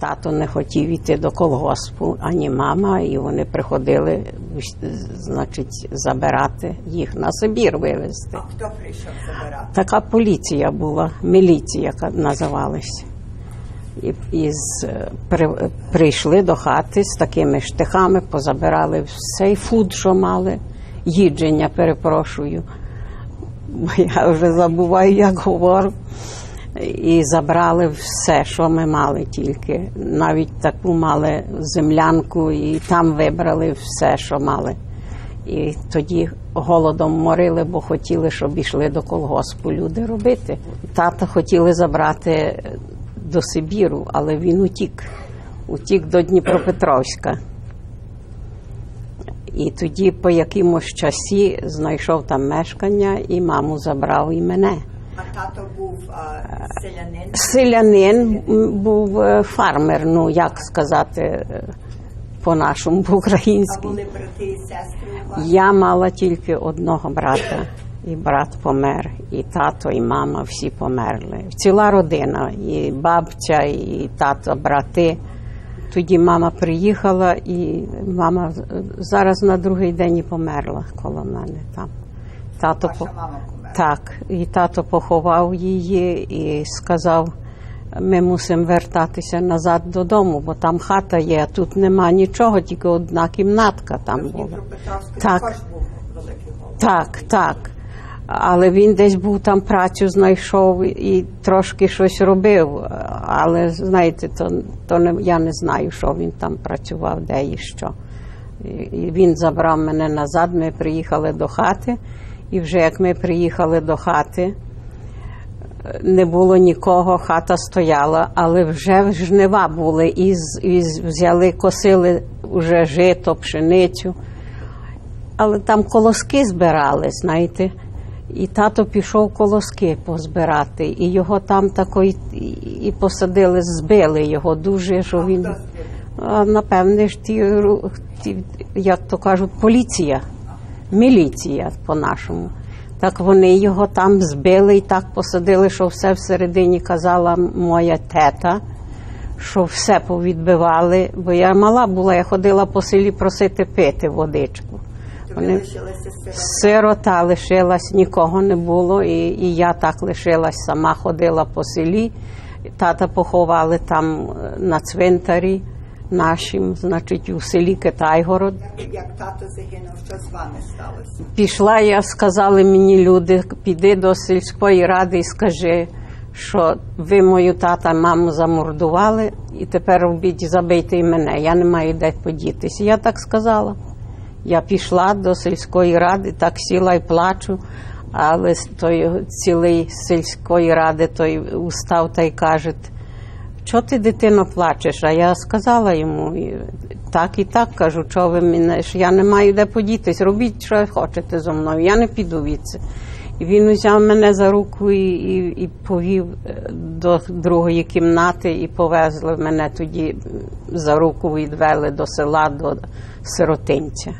Тато не хотів іти до колгоспу, ані мама, і вони приходили, значить, забирати їх на Сибір вивезти. А хто прийшов забирати? Така поліція була, міліція яка називалась. І, і з, при, прийшли до хати з такими штихами, позабирали все, і фуд, що мали, їдження, перепрошую. Бо Я вже забуваю, як говорю. І забрали все, що ми мали тільки. Навіть таку мали землянку, і там вибрали все, що мали. І тоді голодом морили, бо хотіли, щоб йшли до колгоспу люди робити. Тата хотіли забрати до Сибіру, але він утік. Утік до Дніпропетровська. І тоді по якимось часі знайшов там мешкання і маму забрав і мене. А тато був а, селянин. Селянин був е, фармер, ну як сказати е, по-нашому, по-українськи. були брати і сестри? Я мала тільки одного брата, і брат помер, і тато, і мама всі померли. Ціла родина, і бабця, і тато, брати. Тоді мама приїхала, і мама е, зараз на другий день і померла коло мене там. Тато Ваша мама. Так, і тато поховав її і сказав: ми мусимо вертатися назад додому, бо там хата є, а тут нема нічого, тільки одна кімнатка там була. Так. Так, так. Але він десь був там працю знайшов і трошки щось робив. Але знаєте, то, то не, я не знаю, що він там працював, де і що. І він забрав мене назад, ми приїхали до хати, і вже як ми приїхали до хати, не було нікого, хата стояла, але вже жнива були, і, і взяли, косили вже жито, пшеницю але там колоски збирали, знаєте. І тато пішов колоски позбирати, і його там тако і, і посадили, збили його дуже, що він. Напевне ж ті, ті, як то кажуть, поліція, міліція по-нашому. Так вони його там збили і так посадили, що все всередині казала моя тета, що все повідбивали. Бо я мала була, я ходила по селі просити пити водичку. Вони сирота. лишилась, нікого не було, і, і я так лишилась сама, ходила по селі. Тата поховали там е, на цвинтарі нашим, значить, у селі Китайгород. Як тато загинув, що з вами сталося? Пішла я, сказали мені люди, піди до сільської ради і скажи, що ви мою тата, маму замордували, і тепер робіть, забийте і мене. Я не маю де подітися. Я так сказала. Я пішла до сільської ради, так сіла і плачу, але з той цілий сільської ради той устав та й каже, що ти дитино плачеш? А я сказала йому, так і так кажу, що ви мене ж я не маю де подітись, робіть, що хочете зо мною, я не піду від це. І він узяв мене за руку і, і, і повів е, до другої кімнати і повезли мене тоді за руку відвели до села, до сиротинця.